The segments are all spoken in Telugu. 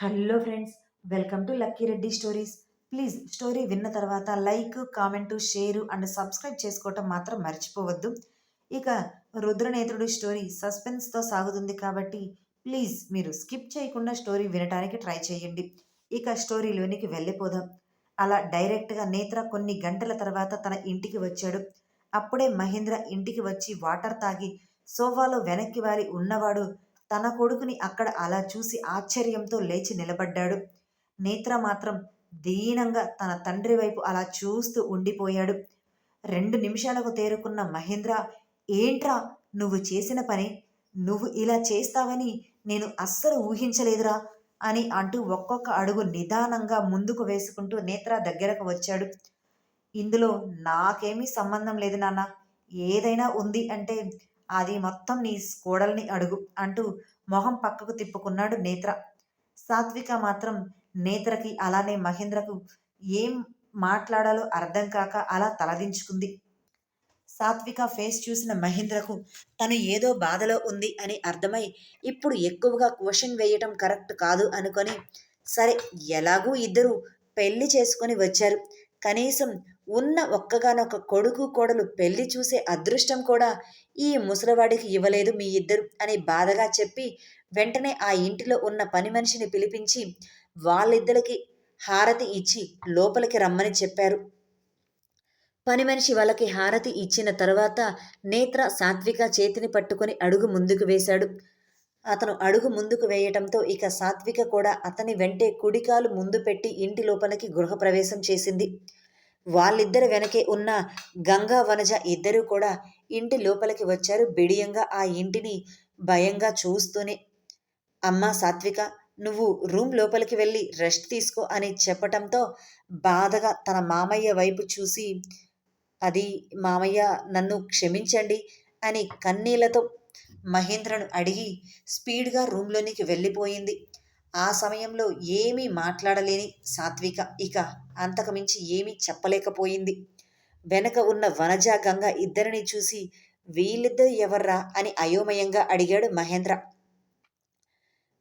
Hello friends welcome to Lucky Reddy stories please story విన్న తర్వాత like comment share and subscribe చేసుకోవటం మాత్రం మర్చిపోవద్దు. ఇక రుద్రనేత్రుడు స్టోరీ సస్పెన్స్తో సాగుతుంది కాబట్టి ప్లీజ్ మీరు స్కిప్ చేయకుండా స్టోరీ వినడానికి ట్రై చేయండి. ఇక స్టోరీలోనికి వెళ్ళిపోదాం. అలా డైరెక్ట్గా నేత్ర కొన్ని గంటల తర్వాత తన ఇంటికి వచ్చాడు. అప్పుడే మహేంద్ర ఇంటికి వచ్చి వాటర్ తాగి సోఫాలో వెనక్కి వారి ఉన్నవాడు తన కొడుకుని అక్కడ అలా చూసి ఆశ్చర్యంతో లేచి నిలబడ్డాడు. నేత్ర మాత్రం దీనంగా తన తండ్రి వైపు అలా చూస్తూ ఉండిపోయాడు. రెండు నిమిషాలకు తేరుకున్న మహేంద్ర ఏంట్రా నువ్వు చేసిన పని? నువ్వు ఇలా చేస్తావని నేను అస్సలు ఊహించలేదురా అని అంటూ ఒక్కొక్క అడుగు నిదానంగా ముందుకు వేసుకుంటూ నేత్ర దగ్గరకు వచ్చాడు. ఇందులో నాకేమీ సంబంధం లేదు నాన్న. ఏదైనా ఉంది అంటే అది మొత్తం నీ కోడల్ని అడుగు అంటూ మొహం పక్కకు తిప్పుకున్నాడు నేత్ర. సాత్విక మాత్రం నేత్రకి అలానే మహేంద్రకు ఏం మాట్లాడాలో అర్థం కాక అలా తలదించుకుంది. సాత్విక ఫేస్ చూసిన మహేంద్రకు తను ఏదో బాధలో ఉంది అని అర్థమై ఇప్పుడు ఎక్కువగా క్వశ్చన్ వేయటం కరెక్ట్ కాదు అనుకొని సరే ఎలాగూ ఇద్దరు పెళ్ళి చేసుకొని వచ్చారు. కనీసం ఉన్న ఒక్కగానొక్క కొడుకు కోడలు పెళ్ళి చూసే అదృష్టం కూడా ఈ ముసలివాడికి ఇవ్వలేదు మీ ఇద్దరు అని బాధగా చెప్పి వెంటనే ఆ ఇంటిలో ఉన్న పని మనిషిని పిలిపించి వాళ్ళిద్దరికి హారతి ఇచ్చి లోపలికి రమ్మని చెప్పారు. పని మనిషి వాళ్ళకి హారతి ఇచ్చిన తర్వాత నేత్ర సాత్విక చేతిని పట్టుకొని అడుగు ముందుకు వేశాడు. అతను అడుగు ముందుకు వేయటంతో ఇక సాత్విక కూడా అతని వెంటే కుడికాలు ముందు పెట్టి ఇంటి లోపలికి గృహప్రవేశం చేసింది. వాళ్ళిద్దరి వెనకే ఉన్న గంగా వనజ ఇద్దరూ కూడా ఇంటి లోపలికి వచ్చారు. బిడియంగా ఆ ఇంటిని భయంగా చూస్తూనే అమ్మా సాత్విక నువ్వు రూమ్ లోపలికి వెళ్ళి రెస్ట్ తీసుకో అని చెప్పటంతో బాధగా తన మామయ్య వైపు చూసి అది మామయ్య నన్ను క్షమించండి అని కన్నీళ్ళతో మహేంద్రను అడిగి స్పీడ్గా రూమ్లోనికి వెళ్ళిపోయింది. ఆ సమయంలో ఏమీ మాట్లాడలేని సాత్విక. ఇక అంతకుమించి ఏమీ చెప్పలేకపోయింది. వెనక ఉన్న వనజ గంగ ఇద్దరిని చూసి వీళ్ళిద్దరు ఎవర్రా? అని అయోమయంగా అడిగాడు మహేంద్ర.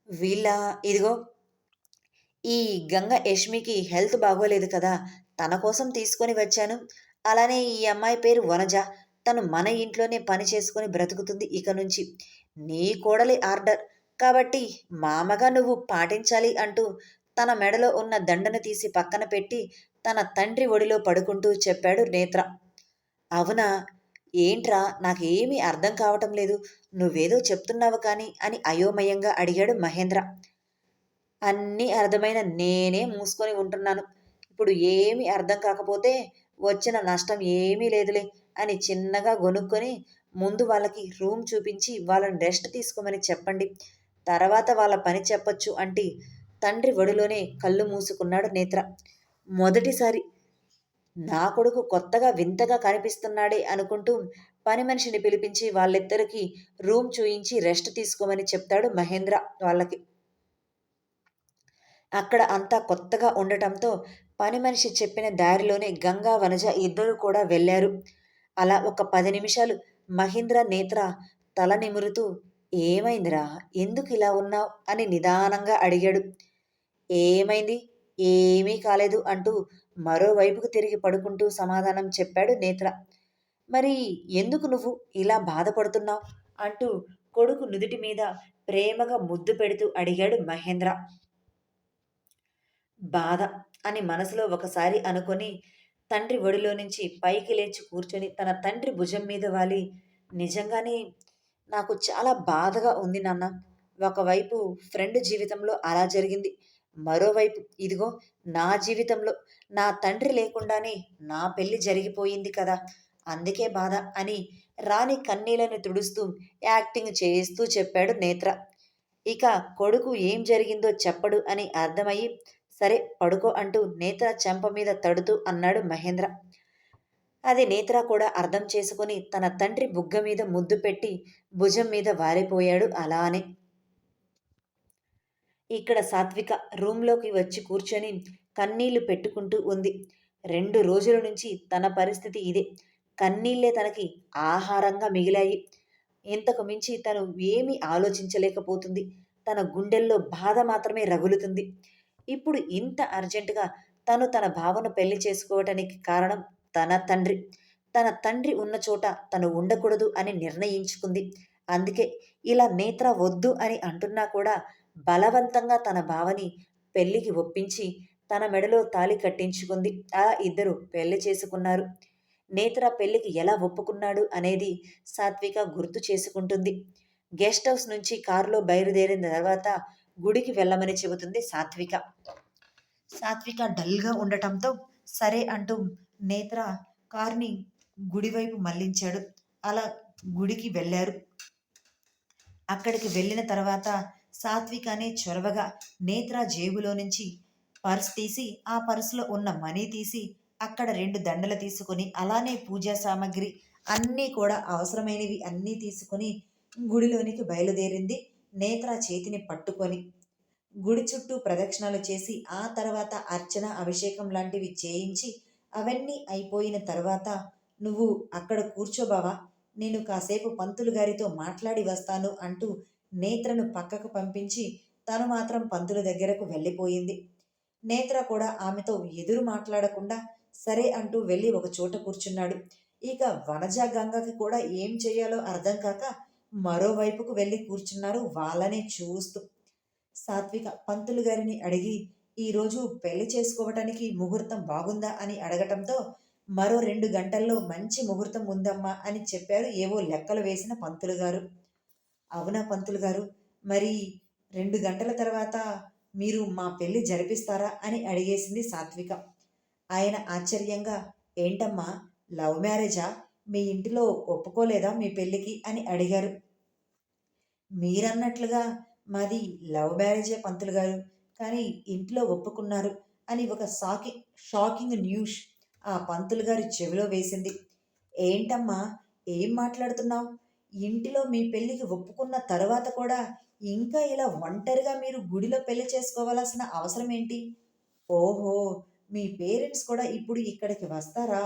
వీళ్ళ? ఇదిగో ఈ గంగ యష్మికి హెల్త్ బాగోలేదు కదా తన కోసం తీసుకొని వచ్చాను. అలానే ఈ అమ్మాయి పేరు వనజ. తను మన ఇంట్లోనే పని చేసుకొని బ్రతుకుతుంది ఇక నుంచి. నీ కోడలి ఆర్డర్ కాబట్టి మామగా నువ్వు పాటించాలి అంటూ తన మెడలో ఉన్న దండను తీసి పక్కన పెట్టి తన తండ్రి ఒడిలో పడుకుంటూ చెప్పాడు నేత్ర. అవునా? ఏంట్రా? నాకేమీ అర్థం కావటం లేదు. నువ్వేదో చెప్తున్నావు కానీ అని అయోమయంగా అడిగాడు మహేంద్ర. అన్నీ అర్థమైన నేనే మూసుకొని ఉంటున్నాను. ఇప్పుడు ఏమీ అర్థం కాకపోతే వచ్చిన నష్టం ఏమీ లేదులే అని చిన్నగా గొనుక్కొని ముందు వాళ్ళకి రూమ్ చూపించి వాళ్ళని రెస్ట్ తీసుకోమని చెప్పండి. తర్వాత వాళ్ళ పని చెప్పొచ్చు అంటే తండ్రి ఒడిలోనే కళ్ళు మూసుకున్నాడు నేత్ర. మొదటిసారి నా కొడుకు కొత్తగా వింతగా కనిపిస్తున్నాడే అనుకుంటూ పని మనిషిని పిలిపించి వాళ్ళిద్దరికి రూమ్ చూయించి రెస్ట్ తీసుకోమని చెప్తాడు మహేంద్ర వాళ్ళకి. అక్కడ అంతా కొత్తగా ఉండటంతో పని మనిషి చెప్పిన దారిలోనే గంగా వనజ ఇద్దరు కూడా వెళ్ళారు. అలా ఒక పది నిమిషాలు మహేంద్ర నేత్ర తల నిమురుతూ ఏమైందిరా? ఎందుకు ఇలా ఉన్నావు? అని నిదానంగా అడిగాడు. ఏమైంది? ఏమీ కాలేదు అంటూ మరోవైపుకు తిరిగి పడుకుంటూ సమాధానం చెప్పాడు నేత్ర. మరి ఎందుకు నువ్వు ఇలా బాధపడుతున్నావు? అంటూ కొడుకు నుదుటి మీద ప్రేమగా ముద్దు పెడుతూ అడిగాడు మహేంద్ర. బాధ అని మనసులో ఒకసారి అనుకొని తండ్రి ఒడిలో నుంచి పైకి లేచి కూర్చొని తన తండ్రి భుజం మీద వాలి. నిజంగానే నాకు చాలా బాధగా ఉంది నాన్న. ఒకవైపు ఫ్రెండ్ జీవితంలో అలా జరిగింది. మరోవైపు ఇదిగో నా జీవితంలో. నా తండ్రి లేకుండానే నా పెళ్ళి జరిగిపోయింది కదా. అందుకే బాధ అని రాణి కన్నీళ్ళను తుడుస్తూ యాక్టింగ్ చేస్తూ చెప్పాడు నేత్ర. ఇక కొడుకు ఏం జరిగిందో చెప్పడు అని అర్థమయ్యి సరే పడుకో అంటూ నేత్ర చెంప మీద తడుతూ అన్నాడు మహేంద్ర. అది నేత్ర కూడా అర్థం చేసుకుని తన తండ్రి బుగ్గ మీద ముద్దు పెట్టి భుజం మీద వారిపోయాడు అలానే. ఇక్కడ సాత్విక రూమ్లోకి వచ్చి కూర్చొని కన్నీళ్ళు పెట్టుకుంటూ ఉంది. రెండు రోజుల నుంచి తన పరిస్థితి ఇదే. కన్నీళ్ళే తనకి ఆహారంగా మిగిలాయి. ఇంతకు మించి తను ఏమీ ఆలోచించలేకపోతుంది. తన గుండెల్లో బాధ మాత్రమే రగులుతుంది. ఇప్పుడు ఇంత అర్జెంటుగా తను తన భావను పెళ్ళి చేసుకోవటానికి కారణం తన తండ్రి. తన తండ్రి ఉన్న చోట తను ఉండకూడదు అని నిర్ణయించుకుంది. అందుకే ఇలా నేత్ర వద్దు అని అంటున్నా కూడా బలవంతంగా తన భావని పెళ్ళికి ఒప్పించి తన మెడలో తాళి కట్టించుకుంది. ఆ ఇద్దరు పెళ్ళి చేసుకున్నారు. నేత్ర పెళ్ళికి ఎలా ఒప్పుకున్నాడు అనేది సాత్విక గుర్తు చేసుకుంటుంది. గెస్ట్ హౌస్ నుంచి కారులో బయలుదేరిన తర్వాత గుడికి వెళ్ళమని చెబుతుంది సాత్విక. సాత్విక డల్గా ఉండటంతో సరే అంటూ నేత్ర కార్ని గుడివైపు మళ్ళించాడు. అలా గుడికి వెళ్ళారు. అక్కడికి వెళ్ళిన తర్వాత సాత్వికనే చొరవగా నేత్ర జేబులో నుంచి పర్స్ తీసి ఆ పర్సులో ఉన్న మనీ తీసి అక్కడ రెండు దండలు తీసుకొని అలానే పూజా సామాగ్రి అన్నీ కూడా అవసరమైనవి అన్నీ తీసుకొని గుడిలోనికి బయలుదేరింది నేత్ర చేతిని పట్టుకొని. గుడి చుట్టూ ప్రదక్షిణలు చేసి ఆ తర్వాత అర్చన అభిషేకం లాంటివి చేయించి అవన్నీ అయిపోయిన తర్వాత నువ్వు అక్కడ కూర్చోబావా నేను కాసేపు పంతులు గారితో మాట్లాడి వస్తాను అంటూ నేత్రను పక్కకు పంపించి తను మాత్రం పంతుల దగ్గరకు వెళ్ళిపోయింది. నేత్ర కూడా ఆమెతో ఎదురు మాట్లాడకుండా సరే అంటూ వెళ్ళి ఒక చోట కూర్చున్నాడు. ఇక వనజ గంగకి కూడా ఏం చేయాలో అర్థం కాక మరోవైపుకు వెళ్ళి కూర్చున్నారు వాళ్ళనే చూస్తూ. సాత్విక పంతులు గారిని అడిగి ఈరోజు పెళ్ళి చేసుకోవటానికి ముహూర్తం బాగుందా అని అడగటంతో మరో రెండు గంటల్లో మంచి ముహూర్తం ఉందమ్మా అని చెప్పారు ఏవో లెక్కలు వేసిన పంతులు గారు. అవునా పంతులు గారు? మరి రెండు గంటల తర్వాత మీరు మా పెళ్ళి జరిపిస్తారా అని అడిగేసింది సాత్విక. ఆయన ఆశ్చర్యంగా ఏంటమ్మా లవ్ మ్యారేజా? మీ ఇంటిలో ఒప్పుకోలేదా మీ పెళ్ళికి అని అడిగారు. మీరన్నట్లుగా మాది లవ్ మ్యారేజే పంతులు గారు. కానీ ఇంట్లో ఒప్పుకున్నారు అని ఒక షాకి షాకింగ్ న్యూస్ ఆ పంతులు గారి చెవిలో వేసింది. ఏంటమ్మా ఏం మాట్లాడుతున్నావు? ఇంటిలో మీ పెళ్ళికి ఒప్పుకున్న తర్వాత కూడా ఇంకా ఇలా ఒంటరిగా మీరు గుడిలో పెళ్ళి చేసుకోవాల్సిన అవసరం ఏంటి ఓహో మీ పేరెంట్స్ కూడా ఇప్పుడు ఇక్కడికి వస్తారా?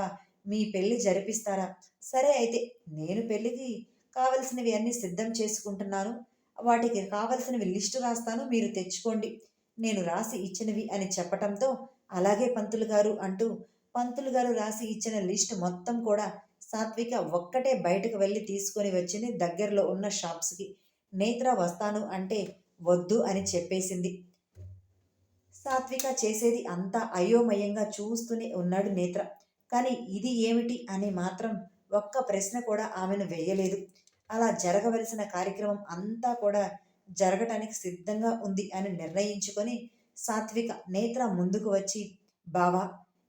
మీ పెళ్ళి జరిపిస్తారా? సరే అయితే నేను పెళ్ళికి కావలసినవి అన్నీ సిద్ధం చేసుకుంటున్నాను. వాటికి కావలసినవి లిస్టు రాస్తాను మీరు తెచ్చుకోండి. నేను రాసి ఇచ్చినవి అని చెప్పటంతో అలాగే పంతులు గారు అంటూ పంతులు గారు రాసి ఇచ్చిన లిస్ట్ మొత్తం కూడా సాత్విక ఒక్కటే బయటకు వెళ్ళి తీసుకొని వచ్చింది దగ్గరలో ఉన్న షాప్స్కి. నేత్ర వస్తాను అంటే వద్దు అని చెప్పేసింది. సాత్విక చేసేది అంతా అయోమయంగా చూస్తూనే ఉన్నాడు నేత్ర. కానీ ఇది ఏమిటి అని మాత్రం ఒక్క ప్రశ్న కూడా ఆమెను వేయలేదు. అలా జరగవలసిన కార్యక్రమం అంతా కూడా జరగటానికి సిద్ధంగా ఉంది అని నిర్ణయించుకొని సాత్విక నేత్ర ముందుకు వచ్చి బావా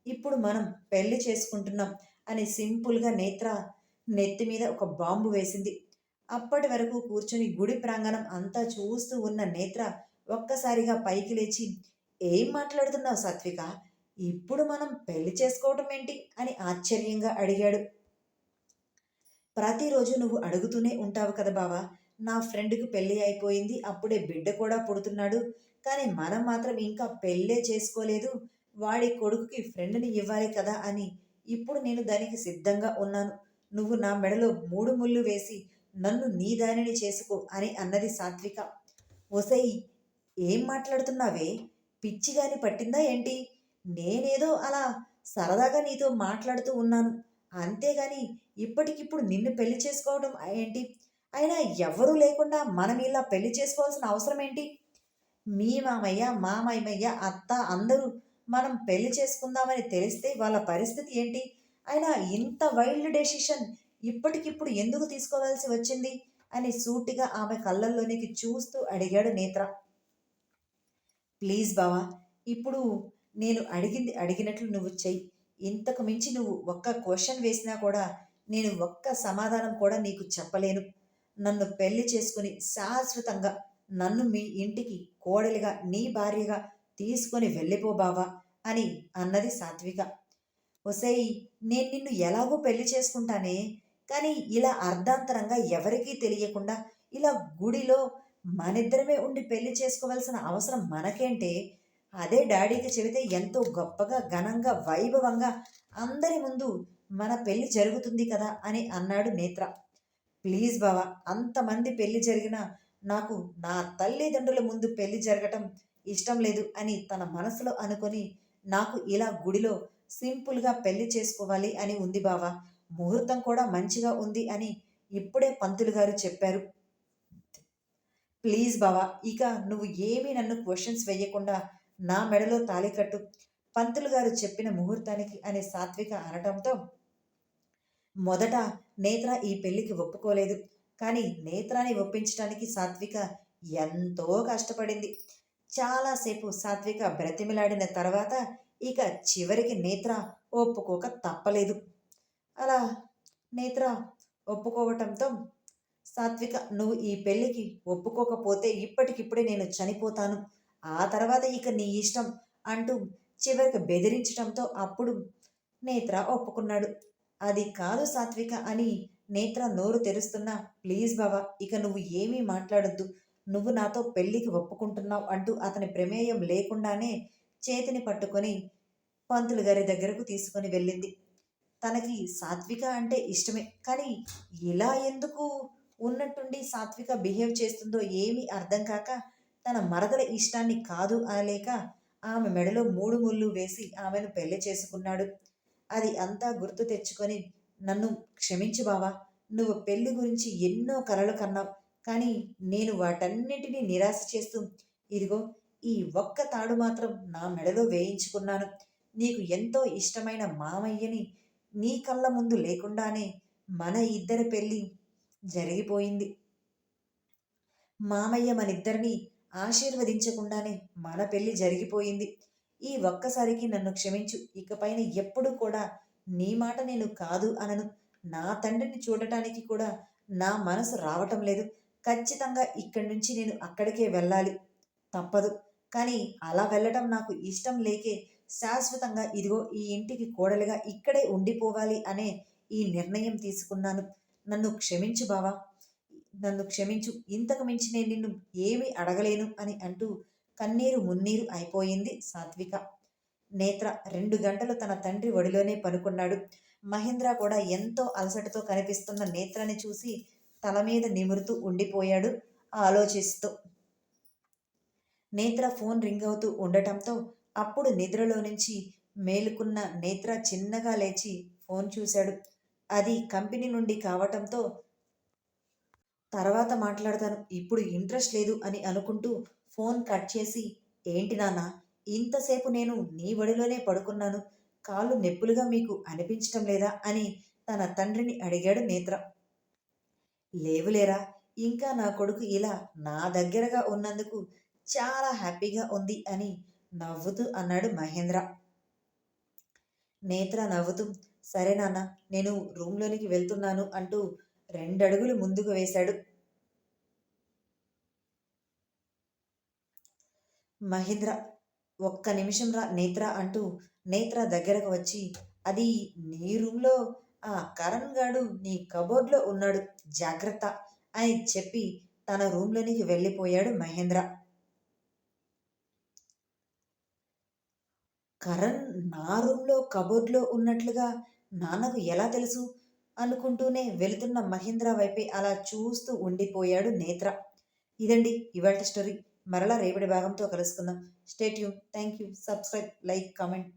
ఇప్పుడు మనం పెళ్ళి చేసుకుంటున్నాం అని సింపుల్గా నేత్ర నెత్తి మీద ఒక బాంబు వేసింది. అప్పటి వరకు కూర్చుని గుడి ప్రాంగణం అంతా చూస్తూ ఉన్న నేత్ర ఒక్కసారిగా పైకి లేచి ఏం మాట్లాడుతున్నావు సాత్విక? ఇప్పుడు మనం పెళ్ళి చేసుకోవటం ఏంటి? అని ఆశ్చర్యంగా అడిగాడు. ప్రతిరోజు నువ్వు అడుగుతూనే ఉంటావు కదా బావా నా ఫ్రెండ్కి పెళ్ళి అయిపోయింది అప్పుడే బిడ్డ కూడా పుడుతున్నాడు. కానీ మనం మాత్రం ఇంకా పెళ్ళే చేసుకోలేదు. వాడి కొడుకుకి ఫ్రెండ్ని ఇవ్వాలి కదా అని. ఇప్పుడు నేను దానికి సిద్ధంగా ఉన్నాను. నువ్వు నా మెడలో మూడు ముళ్ళు వేసి నన్ను నీ దానిని చేసుకో అని అన్నది సాత్విక. ఒసై ఏం మాట్లాడుతున్నావే? పిచ్చిగాని పట్టిందా ఏంటి? నేనేదో అలా సరదాగా నీతో మాట్లాడుతూ ఉన్నాను. అంతేగాని ఇప్పటికిప్పుడు నిన్ను పెళ్ళి చేసుకోవడం ఏంటి? అయినా ఎవరూ లేకుండా మనం ఇలా పెళ్ళి చేసుకోవాల్సిన అవసరం ఏంటి? మీ మామయ్య మామయ్య అత్త అందరూ మనం పెళ్ళి చేసుకుందామని తెలిస్తే వాళ్ళ పరిస్థితి ఏంటి? అయినా ఇంత వైల్డ్ డెసిషన్ ఇప్పటికిప్పుడు ఎందుకు తీసుకోవాల్సి వచ్చింది? అని సూటిగా ఆమె కళ్ళల్లోనికి చూస్తూ అడిగాడు నేత్ర. ప్లీజ్ బావా ఇప్పుడు నేను అడిగింది అడిగినట్లు నువ్వు చెయ్యి. ఇంతకు మించి నువ్వు ఒక్క క్వశ్చన్ వేసినా కూడా నేను ఒక్క సమాధానం కూడా నీకు చెప్పలేను. నన్ను పెళ్ళి చేసుకుని శాశ్వతంగా నన్ను మీ ఇంటికి కోడలిగా నీ భార్యగా తీసుకొని వెళ్ళిపో బావా అని అన్నది సాత్విక. ఒసేయ్ నేను నిన్ను ఎలాగో పెళ్ళి చేసుకుంటానే కానీ ఇలా అర్ధాంతరంగా ఎవరికీ తెలియకుండా ఇలా గుడిలో మనిద్దరమే ఉండి పెళ్ళి చేసుకోవాల్సిన అవసరం మనకేంటే అదే డాడీకి చెబితే ఎంతో గొప్పగా ఘనంగా వైభవంగా అందరి ముందు మన పెళ్ళి జరుగుతుంది కదా అని అన్నాడు నేత్ర. ప్లీజ్ బావా అంతమంది పెళ్ళి జరిగినా నాకు నా తల్లిదండ్రుల ముందు పెళ్ళి జరగటం ఇష్టం లేదు అని తన మనసులో అనుకొని నాకు ఇలా గుడిలో సింపుల్గా పెళ్ళి చేసుకోవాలి అని ఉంది బావా. ముహూర్తం కూడా మంచిగా ఉంది అని ఇప్పుడే పంతులు గారు చెప్పారు. ప్లీజ్ బావా ఇక నువ్వు ఏమీ నన్ను క్వశ్చన్స్ వేయకుండా నా మెడలో తాళి కట్టు. పంతులు గారు చెప్పిన ముహూర్తానికి అనే సాత్విక అనటంతో మొదట నేత్ర ఈ పెళ్ళికి ఒప్పుకోలేదు. కానీ నేత్రాని ఒప్పించడానికి సాత్విక ఎంతో కష్టపడింది. చాలాసేపు సాత్విక బ్రతిమిలాడిన తర్వాత ఇక చివరికి నేత్ర ఒప్పుకోక తప్పలేదు. అలా నేత్ర ఒప్పుకోవటంతో సాత్విక నువ్వు ఈ పెళ్ళికి ఒప్పుకోకపోతే ఇప్పటికిప్పుడే నేను చనిపోతాను. ఆ తర్వాత ఇక నీ ఇష్టం అంటూ చివరికి బెదిరించడంతో అప్పుడు నేత్ర ఒప్పుకున్నాడు. అది కాదు సాత్విక అని నేత్ర నోరు తెరుస్తున్నా. ప్లీజ్ బావా ఇక నువ్వు ఏమీ మాట్లాడొద్దు. నువ్వు నాతో పెళ్ళికి ఒప్పుకుంటున్నావు అంటూ అతని ప్రమేయం లేకుండానే చేతిని పట్టుకొని పంతులు గారి దగ్గరకు తీసుకొని వెళ్ళింది. తనకి సాత్విక అంటే ఇష్టమే కానీ ఇలా ఎందుకు? ఉన్నట్టుండి సాత్విక బిహేవ్ చేస్తుందో ఏమీ అర్థం కాక తన మరదల ఇష్టాన్ని కాదు అనలేక ఆమె మెడలో మూడు ముళ్ళు వేసి ఆమెను పెళ్ళి చేసుకున్నాడు. అది అంతా గుర్తు తెచ్చుకొని నన్ను క్షమించు బావా. నువ్వు పెళ్ళి గురించి ఎన్నో కలలు కన్నావు. కానీ నేను వాటన్నిటినీ నిరాశ చేస్తూ ఇదిగో ఈ ఒక్క తాడు మాత్రం నా మెడలో వేయించుకున్నాను. నీకు ఎంతో ఇష్టమైన మామయ్యని నీ కళ్ళ ముందు లేకుండానే మన ఇద్దరి పెళ్ళి జరిగిపోయింది. మామయ్య మనిద్దరిని ఆశీర్వదించకుండానే మన పెళ్ళి జరిగిపోయింది. ఈ ఒక్కసారికి నన్ను క్షమించు. ఇకపైన ఎప్పుడు కూడా నీ మాట నేను కాదు అనను. నా తండ్రిని చూడటానికి కూడా నా మనసు రావటం లేదు. ఖచ్చితంగా ఇక్కడి నుంచి నేను అక్కడికే వెళ్ళాలి. తప్పదు. కానీ అలా వెళ్ళటం నాకు ఇష్టం లేకే శాశ్వతంగా ఇదిగో ఈ ఇంటికి కోడలిగా ఇక్కడే ఉండిపోవాలి అనే ఈ నిర్ణయం తీసుకున్నాను. నన్ను క్షమించు బావా. నన్ను క్షమించు. ఇంతకు మించి నేను నిన్ను ఏమీ అడగలేను అని అంటూ కన్నీరు మున్నీరు అయిపోయింది సాత్విక. నేత్ర రెండు గంటలు తన తండ్రి ఒడిలోనే పనుకున్నాడు మహేంద్ర కూడా ఎంతో అలసటతో కనిపిస్తున్న నేత్రని చూసి తల మీద నిమురుతూ ఉండిపోయాడు ఆలోచిస్తూ. నేత్ర ఫోన్ రింగ్ అవుతూ ఉండటంతో అప్పుడు నిద్రలో నుంచి మేలుకున్న నేత్ర చిన్నగా లేచి ఫోన్ చూశాడు. అది కంపెనీ నుండి కావటంతో తర్వాత మాట్లాడతాను ఇప్పుడు ఇంట్రెస్ట్ లేదు అని అనుకుంటూ ఫోన్ కట్ చేసి ఏంటి నాన్న ఇంతసేపు నేను నీ ఒడిలోనే పడుకున్నాను. కాళ్ళు నొప్పులుగా మీకు అనిపించటం లేదా? అని తన తండ్రిని అడిగాడు నేత్ర. లేవులేరా ఇంకా నా కొడుకు ఇలా నా దగ్గరగా ఉన్నందుకు చాలా హ్యాపీగా ఉంది అని నవ్వుతూ అన్నాడు మహేంద్ర. నేత్ర నవ్వుతూ సరే నాన్న నేను రూమ్లోనికి వెళ్తున్నాను అంటూ రెండడుగులు ముందుకు వేశాడు. మహేంద్ర ఒక్క నిమిషం రా నేత్ర అంటూ నేత్ర దగ్గరకు వచ్చి అది నీ రూమ్లో ఆ కరణ్ గాడు నీ కబోర్డ్లో ఉన్నాడు. జాగ్రత్త అని చెప్పి తన రూమ్లోనికి వెళ్ళిపోయాడు మహేంద్ర. కరణ్ నా రూమ్లో కబోర్డ్లో ఉన్నట్లుగా నాన్నకు ఎలా తెలుసు? అనుకుంటూనే వెళుతున్న మహేంద్ర వైపే అలా చూస్తూ ఉండిపోయాడు నేత్ర. ఇదండి ఇవాళ స్టోరీ మరలా రేపటి భాగంతో కలుసుకుందాం స్టేట్యూ thank you subscribe like comment